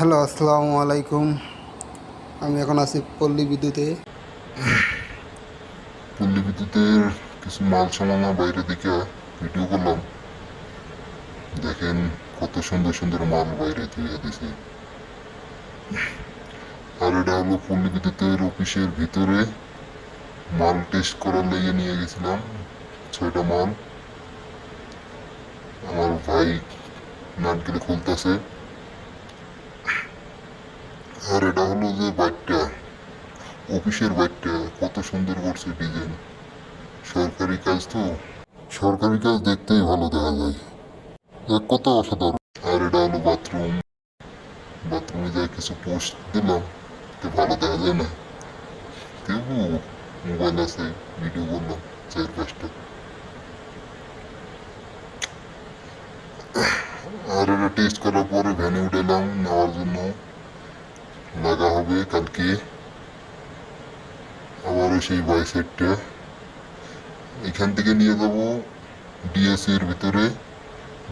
Hello, আসসালামু আলাইকুম। আমি এখন আছি পল্লী বিদ্যুতে। পল্লী বিদ্যুতের কিছু মাল সামানা বাইরে দিকে ভিডিও করলাম। দেখেন কত সুন্দর সুন্দর মাল বাইরে দিয়ে দিছে। আর এটা হলো পল্লী বিদ্যুতের অফিসের ভিতরে মাল টেস্ট করার লেগে নিয়ে গেছিলাম, ছয়টা মাল। আমার ভাই নাটগুলো খুলতেছে। আর এটা হলো যে বাইকটা অফিসের বাইকটা কত সুন্দর করছে ডিজাইন। সরকারি কাজ তো? সরকারি কাজ দেখতেই ভালো দেখা যায়। এক কথা অসাধারণ। আর এটা হলো বাথরুম। বাথরুমে যাই কিছু পোস্ট দিলাম, তো ভালো দেখা যায় না। তবু মোবাইল আছে, ভিডিও করলাম, চার পাঁচটা। আর এটা টেস্ট করার পরে ভ্যানে উঠেলাম, নেওয়ার জন্য হবে কালকে। আবারও সেই বাইসেটটা। এখান থেকে নিয়ে যাব ডিএসির ভিতরে।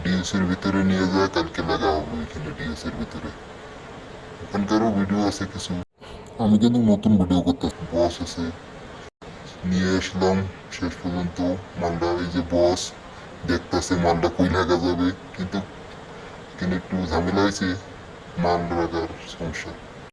ডিএসির ভিতরে নিয়ে যায়, কালকে লাগা হবে এখানে ডিএসির ভিতরে। ওখানকারও ভিডিও আছে কিছু। আমি কিন্তু নতুন ভিডিও করতে বস আছে। নিয়ে আসলাম, শেষ পর্যন্ত মালটা এই যে বস, দেখতেছে মালটা কই লাগা যাবে। কিন্তু এখানে একটু ঝামেলা হয়েছে, মাল লাগার সমস্যা।